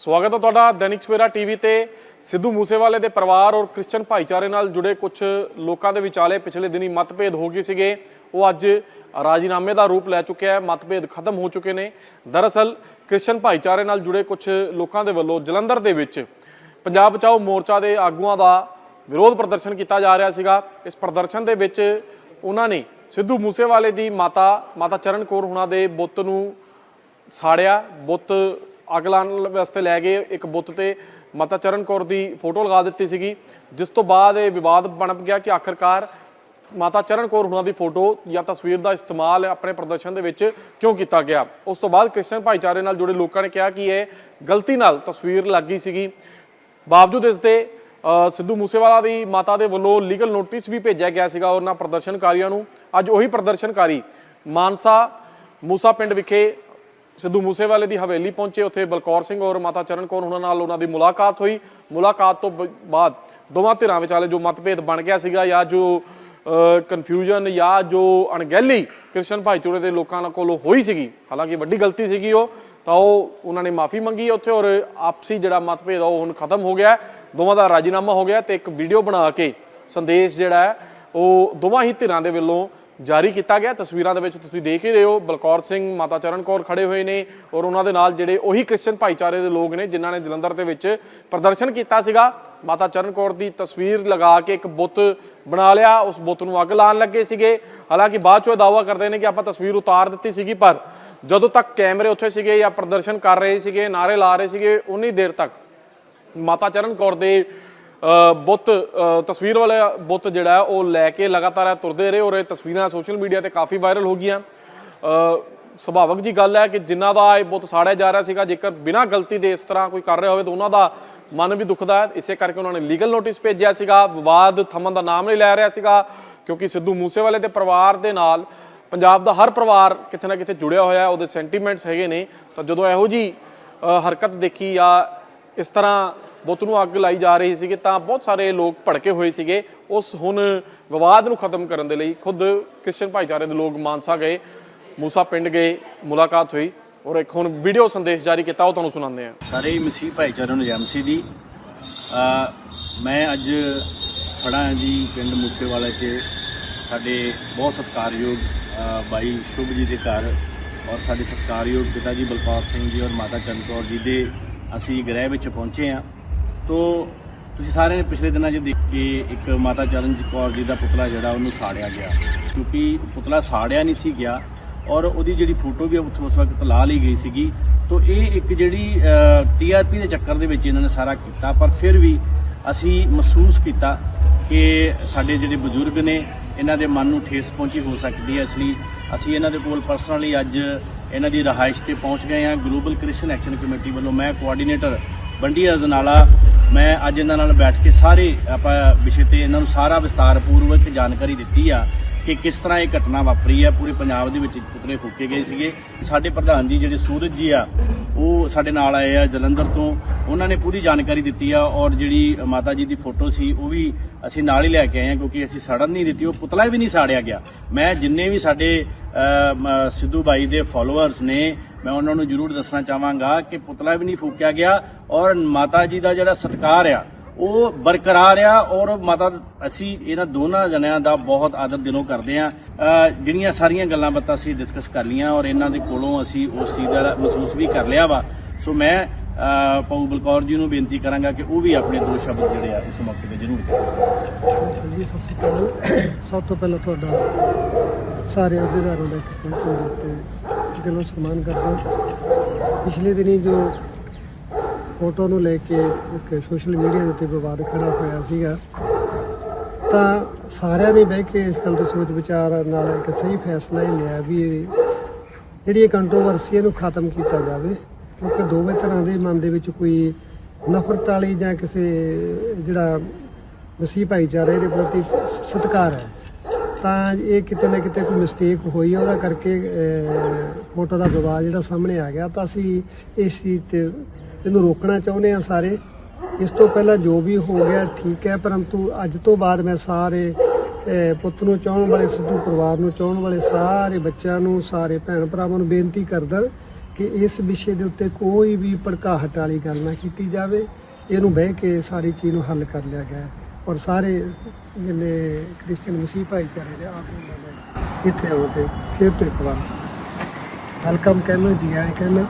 ਸਵਾਗਤ ਹੈ ਤੁਹਾਡਾ ਦੈਨਿਕ ਸਵੇਰਾ ਟੀਵੀ ਤੇ। ਸਿੱਧੂ ਮੂਸੇਵਾਲੇ ਦੇ ਪਰਿਵਾਰ ਔਰ ਕ੍ਰਿਸਚੀਅਨ ਭਾਈਚਾਰੇ ਨਾਲ ਜੁੜੇ ਕੁਝ ਲੋਕਾਂ ਦੇ ਵਿਚਾਲੇ ਪਿਛਲੇ ਦਿਨੀ ਮਤਭੇਦ ਹੋ ਗਏ ਸੀਗੇ। ਉਹ ਅੱਜ ਰਾਜੀਨਾਮੇ ਦਾ ਰੂਪ ਲੈ ਚੁੱਕਿਆ ਹੈ। ਮਤਭੇਦ ਖਤਮ ਹੋ ਚੁੱਕੇ ਨੇ। ਦਰਅਸਲ ਕ੍ਰਿਸਚੀਅਨ ਭਾਈਚਾਰੇ ਨਾਲ ਜੁੜੇ ਕੁਝ ਲੋਕਾਂ ਦੇ ਵੱਲੋਂ ਜਲੰਧਰ ਦੇ ਵਿੱਚ ਪੰਜਾਬ ਬਚਾਓ ਮੋਰਚਾ ਦੇ ਆਗੂਆਂ ਦਾ ਵਿਰੋਧ ਪ੍ਰਦਰਸ਼ਨ ਕੀਤਾ ਜਾ ਰਿਹਾ ਸੀਗਾ। ਇਸ ਪ੍ਰਦਰਸ਼ਨ ਦੇ ਵਿੱਚ ਉਹਨਾਂ ਨੇ ਸਿੱਧੂ ਮੂਸੇਵਾਲੇ ਦੀ ਮਾਤਾ ਮਾਤਾ ਚਰਨ ਕੌਰ ਹੁਣਾਂ ਦੇ ਬੁੱਤ ਨੂੰ ਸਾੜਿਆ। ਬੁੱਤ ਅੱਗ ਲਾਉਣ ਵਾਸਤੇ ਲੈ ਗਏ ਇੱਕ ਬੁੱਤ ਤੇ ਮਾਤਾ ਚਰਨ ਕੌਰ ਦੀ ਫੋਟੋ ਲਗਾ ਦਿੱਤੀ ਸੀਗੀ, ਜਿਸ ਤੋਂ ਬਾਅਦ ਇਹ ਵਿਵਾਦ ਬਣ ਗਿਆ ਕਿ ਆਖਰਕਾਰ ਮਾਤਾ ਚਰਨ ਕੌਰ ਹੁਣਾਂ ਦੀ ਫੋਟੋ ਜਾਂ ਤਸਵੀਰ ਦਾ ਇਸਤੇਮਾਲ ਆਪਣੇ ਪ੍ਰਦਰਸ਼ਨ ਦੇ ਵਿੱਚ ਕਿਉਂ ਕੀਤਾ ਗਿਆ? ਉਸ ਤੋਂ ਬਾਅਦ ਕ੍ਰਿਸਚਨ ਭਾਈਚਾਰੇ ਨਾਲ ਜੁੜੇ ਲੋਕਾਂ ਨੇ ਕਿਹਾ ਕਿ ਇਹ ਗਲਤੀ ਨਾਲ ਤਸਵੀਰ ਲੱਗੀ ਸੀਗੀ। ਬਾਵਜੂਦ ਇਸ ਦੇ ਸਿੱਧੂ ਮੂਸੇਵਾਲਾ ਦੀ ਮਾਤਾ ਦੇ ਵੱਲੋਂ ਲੀਗਲ ਨੋਟਿਸ ਵੀ ਭੇਜਿਆ ਗਿਆ ਸੀਗਾ ਉਹਨਾਂ ਪ੍ਰਦਰਸ਼ਨਕਾਰੀਆਂ ਨੂੰ। ਅੱਜ ਉਹੀ ਪ੍ਰਦਰਸ਼ਨਕਾਰੀ ਮਾਨਸਾ ਮੂਸਾ ਪਿੰਡ ਵਿਖੇ ਸਿੱਧੂ ਮੂਸੇਵਾਲੇ ਦੀ ਹਵੇਲੀ ਪਹੁੰਚੇ ਉੱਥੇ ਬਲਕੌਰ ਸਿੰਘ ਔਰ ਮਾਤਾ ਚਰਨ ਕੌਰ ਉਹਨਾਂ ਨਾਲ ਉਹਨਾਂ ਦੀ ਮੁਲਾਕਾਤ ਹੋਈ। ਮੁਲਾਕਾਤ ਤੋਂ ਬ- ਬਾਅਦ ਦੋਵਾਂ ਧਿਰਾਂ ਵਿਚਾਲੇ ਜੋ ਮਤਭੇਦ ਬਣ ਗਿਆ ਸੀਗਾ ਜਾਂ ਜੋ ਕਨਫਿਊਜ਼ਨ ਜਾਂ ਜੋ ਅਣਗਹਿਲੀ ਕ੍ਰਿਸਚਨ ਭਾਈਚਾਰੇ ਦੇ ਲੋਕਾਂ ਕੋਲੋਂ ਹੋਈ ਸੀਗੀ। ਹਾਲਾਂਕਿ ਵੱਡੀ ਗਲਤੀ ਸੀਗੀ ਉਹ, ਤਾਂ ਉਹ ਉਹਨਾਂ ਨੇ ਮਾਫੀ ਮੰਗੀ ਉੱਥੇ ਔਰ ਆਪਸੀ ਜਿਹੜਾ ਮਤਭੇਦ ਉਹ ਹੁਣ ਖਤਮ ਹੋ ਗਿਆ ਦੋਵਾਂ ਦਾ ਰਾਜੀਨਾਮਾ ਹੋ ਗਿਆ ਤੇ ਇੱਕ ਵੀਡੀਓ ਬਣਾ ਕੇ ਸੰਦੇਸ਼ ਜਿਹੜਾ ਹੈ, ਉਹ ਦੋਵਾਂ ਹੀ ਧਿਰਾਂ ਦੇ ਵੱਲੋਂ ਜਾਰੀ ਕੀਤਾ ਗਿਆ। ਤਸਵੀਰਾਂ ਦੇ ਵਿੱਚ ਤੁਸੀਂ ਦੇਖ ਹੀ ਰਹੇ ਹੋ, ਬਲਕੌਰ ਸਿੰਘ, ਮਾਤਾ ਚਰਨ ਕੌਰ ਖੜੇ ਹੋਏ ਨੇ ਔਰ ਉਹਨਾਂ ਦੇ ਨਾਲ ਜਿਹੜੇ ਉਹੀ ਕ੍ਰਿਸਚੀਅਨ ਭਾਈਚਾਰੇ ਦੇ ਲੋਕ ਨੇ, ਜਿਨ੍ਹਾਂ ਨੇ ਜਲੰਧਰ ਦੇ ਵਿੱਚ ਪ੍ਰਦਰਸ਼ਨ ਕੀਤਾ ਸੀਗਾ। ਮਾਤਾ ਚਰਨ ਕੌਰ ਦੀ ਤਸਵੀਰ ਲਗਾ ਕੇ ਇੱਕ ਬੁੱਤ ਬਣਾ ਲਿਆ। ਉਸ ਬੁੱਤ ਨੂੰ ਅੱਗ ਲਾਉਣ ਲੱਗੇ ਸੀਗੇ। ਹਾਲਾਂਕਿ ਬਾਅਦ ਚੋਂ ਇਹ ਦਾਅਵਾ ਕਰਦੇ ਨੇ ਕਿ ਆਪਾਂ ਤਸਵੀਰ ਉਤਾਰ ਦਿੱਤੀ ਸੀਗੀ, ਪਰ ਜਦੋਂ ਤੱਕ ਕੈਮਰੇ ਉੱਥੇ ਸੀਗੇ ਜਾਂ ਪ੍ਰਦਰਸ਼ਨ ਕਰ ਰਹੇ ਸੀਗੇ ਨਾਰੇ ਲਾ ਰਹੇ ਸੀਗੇ, ਉਨੀ ਦੇਰ ਤੱਕ ਮਾਤਾ ਚਰਨ ਕੌਰ ਦੇ ਬੁੱਤ ਤਸਵੀਰ ਵਾਲਾ ਬੁੱਤ ਜਿਹੜਾ ਉਹ ਲੈ ਕੇ ਲਗਾਤਾਰ ਤੁਰਦੇ ਰਹੇ ਔਰ ਇਹ ਤਸਵੀਰਾਂ ਸੋਸ਼ਲ ਮੀਡੀਆ ਤੇ ਕਾਫੀ ਵਾਇਰਲ ਹੋ ਗਈਆਂ। ਅ, ਸੁਭਾਵਕ ਜੀ ਗੱਲ ਹੈ ਕਿ ਜਿਨ੍ਹਾਂ ਦਾ ਇਹ ਬੁੱਤ ਸਾੜਿਆ ਜਾ ਰਿਹਾ ਸੀਗਾ ਜੇਕਰ ਬਿਨਾਂ ਗਲਤੀ ਦੇ ਇਸ ਤਰ੍ਹਾਂ ਕੋਈ ਕਰ ਰਿਹਾ ਹੋਵੇ ਤਾਂ ਉਹਨਾਂ ਦਾ ਮਨ ਵੀ ਦੁਖਦਾ ਹੈ। ਇਸੇ ਕਰਕੇ ਉਹਨਾਂ ਨੇ ਲੀਗਲ ਨੋਟਿਸ ਭੇਜਿਆ ਸੀਗਾ ਵਿਵਾਦ ਥੰਮਣ ਦਾ ਨਾਮ ਨਹੀਂ ਲੈ ਰਿਹਾ ਸੀਗਾ ਕਿਉਂਕਿ ਸਿੱਧੂ ਮੂਸੇਵਾਲੇ ਦੇ ਪਰਿਵਾਰ ਦੇ ਨਾਲ ਪੰਜਾਬ ਦਾ ਹਰ ਪਰਿਵਾਰ ਕਿਤੇ ਨਾ ਕਿਤੇ ਜੁੜਿਆ ਹੋਇਆ ਹੈ ਉਹਦੇ ਸੈਂਟੀਮੈਂਟਸ ਹੈਗੇ ਨੇ। ਤਾਂ ਜਦੋਂ ਇਹੋ ਜੀ ਹਰਕਤ ਦੇਖੀ ਜਾਂ ਇਸ ਤਰ੍ਹਾਂ ਬੁੱਤ ਨੂੰ ਅੱਗ ਲਾਈ ਜਾ ਰਹੀ ਸੀਗੀ, ਤਾਂ ਬਹੁਤ ਸਾਰੇ ਲੋਕ ਭੜਕੇ ਹੋਏ ਸੀਗੇ। ਉਸ ਹੁਣ ਵਿਵਾਦ ਨੂੰ ਖਤਮ ਕਰਨ ਦੇ ਲਈ ਖੁਦ ਕ੍ਰਿਸਚੀਅਨ ਭਾਈਚਾਰੇ ਦੇ ਲੋਕ ਮਾਨਸਾ ਗਏ, ਮੂਸਾ ਪਿੰਡ ਗਏ, ਮੁਲਾਕਾਤ ਹੋਈ ਔਰ ਇੱਕ ਹੁਣ ਵੀਡੀਓ ਸੰਦੇਸ਼ ਜਾਰੀ ਕੀਤਾ, ਉਹ ਤੁਹਾਨੂੰ ਸੁਣਾਉਂਦੇ ਹਾਂ। ਸਾਰੇ ਮਸੀਹ ਭਾਈਚਾਰੇ ਨੂੰ ਐਮਸੀ ਦੀ। ਮੈਂ ਅੱਜ ਖੜਾ ਜੀ ਪਿੰਡ ਮੂਸੇਵਾਲਾ 'ਚ। ਸਾਡੇ ਬਹੁਤ ਸਤਿਕਾਰਯੋਗ ਬਾਈ ਸ਼ੁਭ ਜੀ ਦੇ ਘਰ ਔਰ ਸਾਡੇ ਸਤਿਕਾਰਯੋਗ ਪਿਤਾ ਜੀ ਬਲਕੌਰ ਸਿੰਘ ਜੀ ਔਰ ਮਾਤਾ ਚੰਦ ਕੌਰ ਜੀ ਦੇ ਅਸੀਂ ਗ੍ਰਹਿ ਵਿੱਚ ਪਹੁੰਚੇ ਹਾਂ। ਤੋ ਤੁਸੀਂ ਸਾਰਿਆਂ ਨੇ ਪਿਛਲੇ ਦਿਨਾਂ 'ਚ ਦੇਖ ਕੇ ਇੱਕ ਮਾਤਾ ਚਰਨਜੀਤ ਕੌਰ ਜੀ ਦਾ ਪੁਤਲਾ ਜਿਹੜਾ ਉਹਨੂੰ ਸਾੜਿਆ ਗਿਆ। ਕਿਉਂਕਿ ਪੁਤਲਾ ਸਾੜਿਆ ਨਹੀਂ ਸੀ ਗਿਆ ਔਰ ਉਹਦੀ ਜਿਹੜੀ ਫੋਟੋ ਵੀ ਉੱਥੋਂ ਉਸ ਵਕਤ ਲਾ ਲਈ ਗਈ ਸੀਗੀ। ਤੋ ਇਹ ਇੱਕ ਜਿਹੜੀ ਟੀਆਰਪੀ ਦੇ ਚੱਕਰ ਦੇ ਵਿੱਚ ਇਹਨਾਂ ਨੇ ਸਾਰਾ ਕੀਤਾ, ਪਰ ਫਿਰ ਵੀ ਅਸੀਂ ਮਹਿਸੂਸ ਕੀਤਾ ਕਿ ਸਾਡੇ ਜਿਹੜੇ ਬਜ਼ੁਰਗ ਨੇ, ਇਹਨਾਂ ਦੇ ਮਨ ਨੂੰ ਠੇਸ ਪਹੁੰਚੀ ਹੋ ਸਕਦੀ ਹੈ। ਇਸ ਲਈ ਅਸੀਂ ਇਹਨਾਂ ਦੇ ਕੋਲ ਪਰਸਨਲੀ ਅੱਜ ਇਹਨਾਂ ਦੀ ਰਹਾਇਸ਼ ਤੇ ਪਹੁੰਚ ਗਏ ਹਾਂ। ਗਲੋਬਲ ਕ੍ਰਿਸਚੀਅਨ ਐਕਸ਼ਨ ਕਮੇਟੀ ਵੱਲੋਂ ਮੈਂ ਕੋਆਰਡੀਨੇਟਰ ਬੰਡੀ ਅਜਨਾਲਾ ਮੈਂ ਅੱਜ ਇਹਨਾਂ ਨਾਲ ਬੈਠ ਕੇ ਸਾਰੇ ਆਪਾਂ ਵਿਸ਼ੇ ਤੇ ਇਹਨਾਂ ਨੂੰ ਸਾਰਾ ਵਿਸਤਾਰ ਪੂਰਵਕ ਜਾਣਕਾਰੀ ਦਿੱਤੀ ਆ ਕਿ ਕਿਸ ਤਰ੍ਹਾਂ ਇਹ ਘਟਨਾ ਵਾਪਰੀ ਹੈ ਪੂਰੇ ਪੰਜਾਬ ਦੇ ਵਿੱਚ ਪੁਤਲੇ ਫੂਕੇ ਗਏ ਸੀਗੇ। ਸਾਡੇ ਪ੍ਰਧਾਨ ਜੀ ਜਿਹੜੇ ਸੂਰਜ ਜੀ ਆ, ਉਹ ਸਾਡੇ ਨਾਲ ਆਏ ਆ ਜਲੰਧਰ ਤੋਂ। ਉਹਨਾਂ ਨੇ ਪੂਰੀ ਜਾਣਕਾਰੀ ਦਿੱਤੀ ਆ ਔਰ ਜਿਹੜੀ ਮਾਤਾ ਜੀ ਦੀ ਫੋਟੋ ਸੀ, ਉਹ ਵੀ ਅਸੀਂ ਨਾਲ ਹੀ ਲੈ ਕੇ ਆਏ ਆ ਕਿਉਂਕਿ ਅਸੀਂ ਸੜਨ ਨਹੀਂ ਦਿੱਤੀ, ਉਹ ਪੁਤਲਾ ਵੀ ਨਹੀਂ ਸਾੜਿਆ ਗਿਆ। ਮੈਂ ਜਿੰਨੇ ਵੀ ਸਾਡੇ ਸਿੱਧੂ ਬਾਈ ਦੇ ਫਾਲੋਅਰਸ ਨੇ ਮੈਂ ਉਹਨਾਂ ਨੂੰ ਜ਼ਰੂਰ ਦੱਸਣਾ ਚਾਹਾਂਗਾ ਕਿ ਪੁਤਲਾ ਵੀ ਨਹੀਂ ਫੂਕਿਆ ਗਿਆ ਔਰ ਮਾਤਾ ਜੀ ਦਾ ਜਿਹੜਾ ਸਤਿਕਾਰ ਆ ਉਹ ਬਰਕਰਾਰ ਆ ਔਰ ਮਾਤਾ ਅਸੀਂ ਇਹਨਾਂ ਦੋਨਾਂ ਜਣਿਆਂ ਦਾ ਬਹੁਤ ਆਦਰ ਦਿਲੋਂ ਕਰਦੇ ਆ ਜਿਹੜੀਆਂ ਸਾਰੀਆਂ ਗੱਲਾਂ ਬਾਤਾਂ ਅਸੀਂ ਡਿਸਕਸ ਕਰ ਲੀਆਂ ਔਰ ਇਹਨਾਂ ਦੇ ਕੋਲੋਂ ਅਸੀਂ ਉਸ ਚੀਜ਼ ਦਾ ਮਹਿਸੂਸ ਵੀ ਕਰ ਲਿਆ ਵਾ। ਸੋ ਮੈਂ ਅਹ, ਬਲਕੌਰ ਜੀ ਨੂੰ ਬੇਨਤੀ ਕਰਾਂਗਾ ਕਿ ਉਹ ਵੀ ਆਪਣੇ ਦੋ ਸ਼ਬਦ ਜਿਹੜੇ ਆ ਇਸ ਮੌਕੇ ਤੇ ਜ਼ਰੂਰ ਕਹਿਣ। ਜੀ ਸਤਿ ਸ਼੍ਰੀ ਅਕਾਲ। ਸਭ ਤੋਂ ਪਹਿਲਾਂ ਤੁਹਾਡਾ ਸਾਰੇ ਅਧਿਕਾਰੀਆਂ ਦਾ ਇੱਥੇ ਪਹੁੰਚਣ ਦੇ ਦਿਲੋਂ ਸਨਮਾਨ ਕਰਦਾ ਪਿਛਲੇ ਦਿਨੀ ਜੋ ਫੋਟੋ ਨੂੰ ਲੈ ਕੇ ਇੱਕ ਸੋਸ਼ਲ ਮੀਡੀਆ ਦੇ ਉੱਤੇ ਵਿਵਾਦ ਖੜਾ ਹੋਇਆ ਸੀਗਾ, ਤਾਂ ਸਾਰਿਆਂ ਨੇ ਬਹਿ ਕੇ ਇਸ ਗੱਲ ਤੇ ਸੋਚ ਵਿਚਾਰ ਨਾਲ ਇੱਕ ਸਹੀ ਫੈਸਲਾ ਇਹ ਲਿਆ ਵੀ ਜਿਹੜੀ ਇਹ ਕੰਟਰੋਵਰਸੀ ਇਹਨੂੰ ਖਤਮ ਕੀਤਾ ਜਾਵੇ, ਕਿਉਂਕਿ ਦੋਵੇਂ ਤਰ੍ਹਾਂ ਦੇ ਮਨ ਦੇ ਵਿੱਚ ਕੋਈ ਨਫ਼ਰਤ ਵਾਲੀ ਜਾਂ ਕਿਸੇ ਜਿਹੜਾ ਮਸੀਹ ਭਾਈਚਾਰੇ ਦੇ ਪ੍ਰਤੀ ਸਤਿਕਾਰ ਹੈ। ਤਾਂ ਇਹ ਕਿਤੇ ਨਾ ਕਿਤੇ ਕੋਈ ਮਿਸਟੇਕ ਹੋਈ ਹੈ ਉਹਦਾ ਕਰਕੇ ਫੋਟੋ ਦਾ ਵਿਵਾਦ ਜਿਹੜਾ ਸਾਹਮਣੇ ਆ ਗਿਆ। ਤਾਂ ਅਸੀਂ ਇਸ ਚੀਜ਼ ਤੇ ਇਹਨੂੰ ਰੋਕਣਾ ਚਾਹੁੰਦੇ ਹਾਂ ਸਾਰੇ। ਇਸ ਤੋਂ ਪਹਿਲਾਂ ਜੋ ਵੀ ਹੋ ਗਿਆ, ਠੀਕ ਹੈ, ਪਰੰਤੂ ਅੱਜ ਤੋਂ ਬਾਅਦ ਮੈਂ ਸਾਰੇ ਪੁੱਤ ਨੂੰ ਚਾਹਣ ਵਾਲੇ, ਸਿੱਧੂ ਪਰਿਵਾਰ ਨੂੰ ਚਾਹਣ ਵਾਲੇ, ਸਾਰੇ ਬੱਚਿਆਂ ਨੂੰ, ਸਾਰੇ ਭੈਣ ਭਰਾਵਾਂ ਨੂੰ ਬੇਨਤੀ ਕਰਦਾ ਕਿ ਇਸ ਵਿਸ਼ੇ ਦੇ ਉੱਤੇ ਕੋਈ ਵੀ ਭੜਕਾਹਟ ਵਾਲੀ ਗੱਲ ਨਾ ਕੀਤੀ ਜਾਵੇ। ਇਹਨੂੰ ਬਹਿ ਕੇ ਸਾਰੀ ਚੀਜ਼ ਨੂੰ ਹੱਲ ਕਰ ਲਿਆ ਗਿਆ। ਔਰ ਸਾਰੇ ਜਿੰਨੇ ਕ੍ਰਿਸਚੀਅਨ ਮਸੀਹ ਭਾਈਚਾਰੇ ਦੇ ਆਪ ਨੂੰ ਇੱਥੇ ਆਉਣ ਫਿਰ ਤੋਂ ਇੱਕ ਵਾਰ। ਵੈਲਕਮ ਕਹਿਣਾ, ਜੀ ਆਏ ਕਹਿਣਾ।